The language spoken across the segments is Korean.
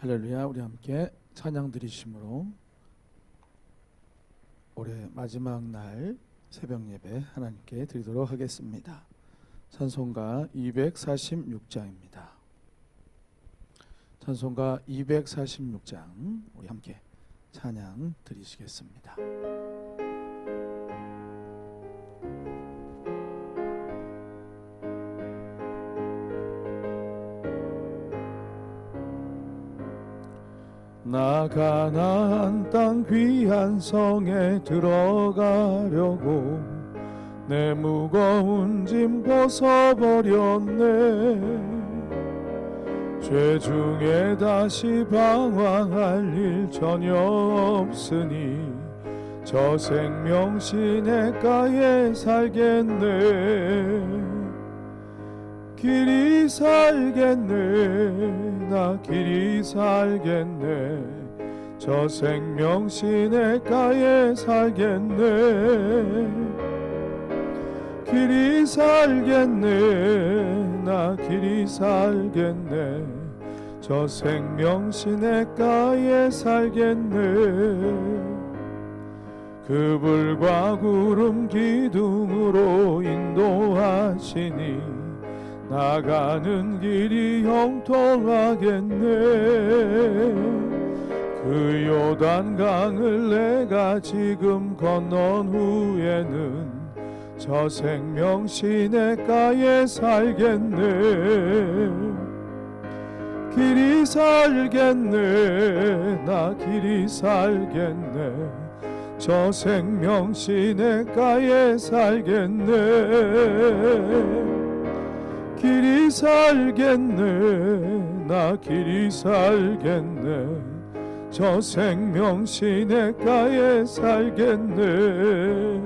할렐루야 우리 함께 찬양 드리심으로 올해 마지막 날 새벽 예배 하나님께 드리도록 하겠습니다. 찬송가 246장입니다. 찬송가 246장 우리 함께 찬양 드리시겠습니다. 나 가나안 땅 귀한 성에 들어가려고 내 무거운 짐 벗어버렸네. 죄 중에 다시 방황할 일 전혀 없으니 저 생명 시내가에 살겠네 길이 살겠네 나 길이 살겠네. 저 생명 시내가에 살겠네. 길이 살겠네 나 길이 살겠네. 저 생명 시내가에 살겠네. 그 불과 구름 기둥으로 인도하시니 나가는 길이 형통하겠네. 그 요단강을 내가 지금 건넌 후에는 저 생명 시내가에 살겠네. 길이 살겠네. 나 길이 살겠네. 저 생명 시내가에 살겠네 길이 살겠네 나 길이 살겠네. 저 생명 시내가에 살겠네.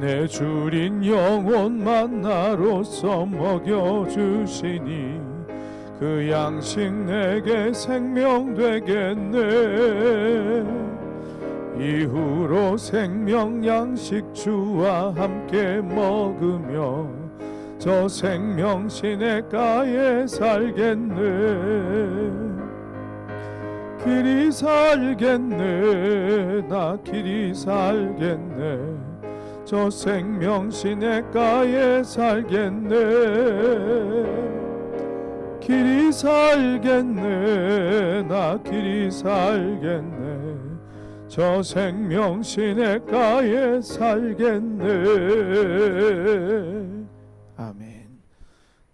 내 주린 영혼 만나로서 먹여주시니 그 양식 내게 생명 되겠네. 이후로 생명 양식 주와 함께 먹으며 저 생명 시내가에 살겠네. 길이 살겠네. 나 길이 살겠네. 저 생명 시내가에 살겠네. 길이 살겠네. 나 길이 살겠네. 저 생명 시내가에 살겠네.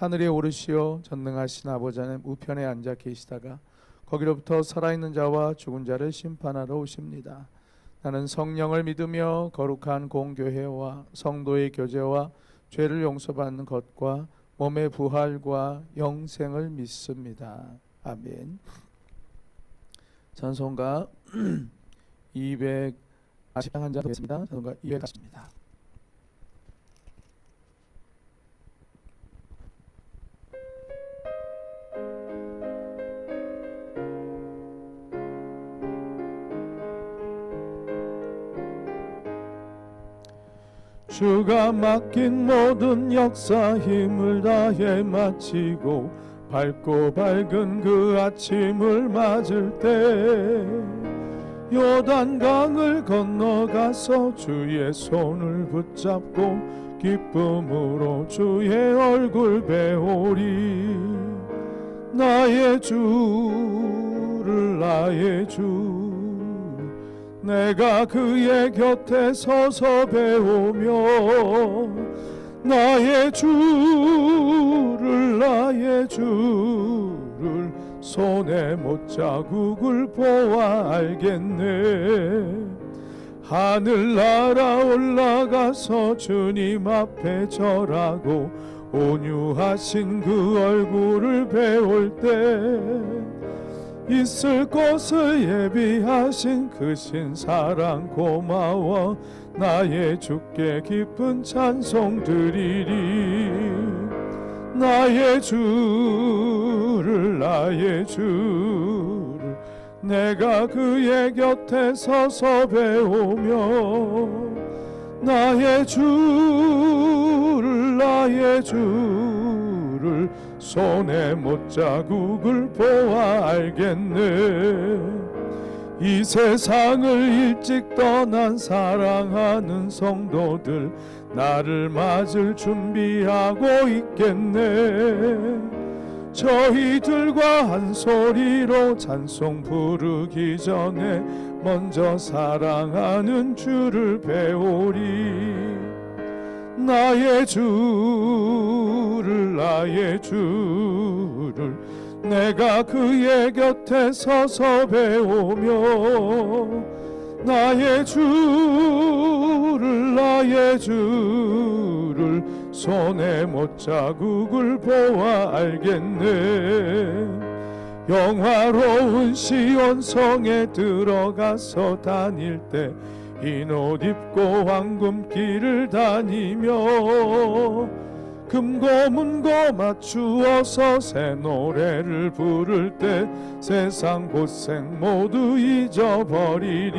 하늘에 오르시어 전능하신 아버지 하나님 우편에 앉아 계시다가 거기로부터 살아있는 자와 죽은 자를 심판하러 오십니다. 나는 성령을 믿으며 거룩한 공교회와 성도의 교제와 죄를 용서받는 것과 몸의 부활과 영생을 믿습니다. 아멘. 찬송가 241장 되겠습니다. 찬송가 240입니다. 주가 맡긴 모든 역사 힘을 다해 마치고 밝고 밝은 그 아침을 맞을 때 요단강을 건너가서 주의 손을 붙잡고 기쁨으로 주의 얼굴 배우리 나의 주를 나의 주 내가 그의 곁에 서서 배우며 나의 주를 나의 주를 손에 못 자국을 보아 알겠네. 하늘 날아 올라가서 주님 앞에 절하고 온유하신 그 얼굴을 배울 때 있을 곳을 예비하신 그 신사랑 고마워 나의 주께 깊은 찬송 드리리. 나의 주를 나의 주를 내가 그의 곁에 서서 배우며 나의 주를 나의 주를 손에 못자국을 보아 알겠네. 이 세상을 일찍 떠난 사랑하는 성도들 나를 맞을 준비하고 있겠네. 저희들과 한 소리로 찬송 부르기 전에 먼저 사랑하는 주를 배우리 나의 주를 나의 주를 내가 그의 곁에 서서 배우며 나의 주를 나의 주를 손에 못 자국을 보아 알겠네. 영화로운 시온성에 들어가서 다닐 때 흰 옷 입고 황금길을 다니며 금고 문고 맞추어서 새 노래를 부를 때 세상 고생 모두 잊어버리리.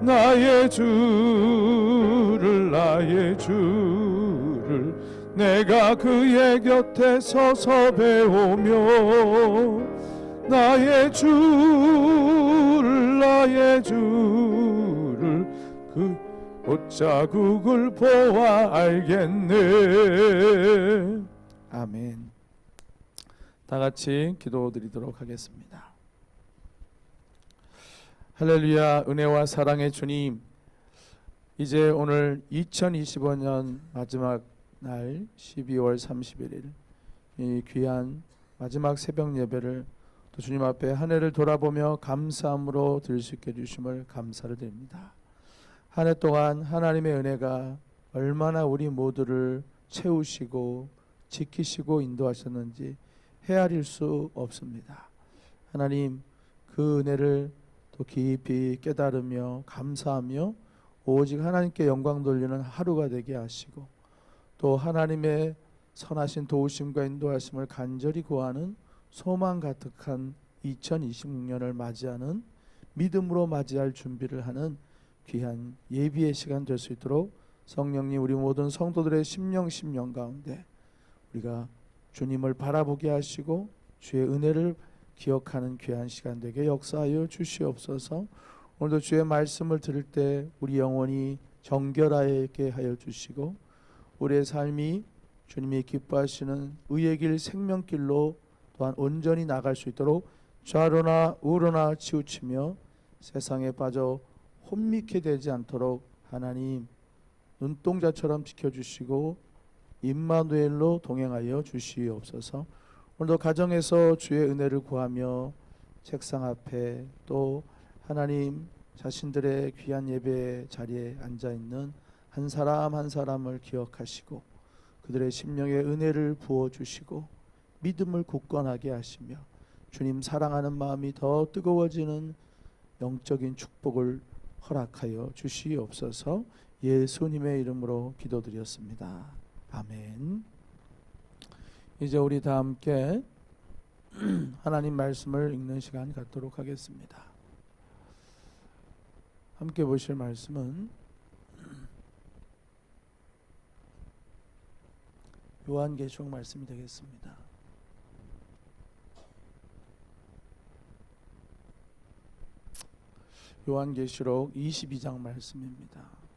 나의 주를 나의 주를 내가 그의 곁에 서서 배우며 나의 주를 나의 주를 그 옷자국을 보아 알겠네. 아멘. 다 같이 기도드리도록 하겠습니다. 할렐루야 은혜와 사랑의 주님. 이제 오늘 2025년 마지막 날 12월 31일 이 귀한 마지막 새벽 예배를 또 주님 앞에 한 해를 돌아보며 감사함으로 드릴 수 있게 해주심을 감사를 드립니다. 한 해 동안 하나님의 은혜가 얼마나 우리 모두를 채우시고 지키시고 인도하셨는지 헤아릴 수 없습니다. 하나님 그 은혜를 또 깊이 깨달으며 감사하며 오직 하나님께 영광 돌리는 하루가 되게 하시고 또 하나님의 선하신 도우심과 인도하심을 간절히 구하는 소망 가득한 2026년을 맞이하는 믿음으로 맞이할 준비를 하는 귀한 예비의 시간 될 수 있도록 성령님 우리 모든 성도들의 심령 심령 가운데 우리가 주님을 바라보게 하시고 주의 은혜를 기억하는 귀한 시간 되게 역사하여 주시옵소서. 오늘도 주의 말씀을 들을 때 우리 영혼이 정결하게 하여 주시고 우리의 삶이 주님이 기뻐하시는 의의 길 생명길로 또한 온전히 나갈 수 있도록 좌로나 우로나 치우치며 세상에 빠져 혼미케 되지 않도록 하나님 눈동자처럼 지켜주시고 임마누엘로 동행하여 주시옵소서. 오늘도 가정에서 주의 은혜를 구하며 책상 앞에 또 하나님 자신들의 귀한 예배 자리에 앉아 있는 한 사람 한 사람을 기억하시고 그들의 심령에 은혜를 부어 주시고 믿음을 굳건하게 하시며 주님 사랑하는 마음이 더 뜨거워지는 영적인 축복을 허락하여 주시옵소서. 예수님의 이름으로 기도드렸습니다. 아멘. 이제 우리 다 함께 하나님 말씀을 읽는 시간 갖도록 하겠습니다. 함께 보실 말씀은 요한계시록 말씀이 되겠습니다. 요한계시록 22장 말씀입니다.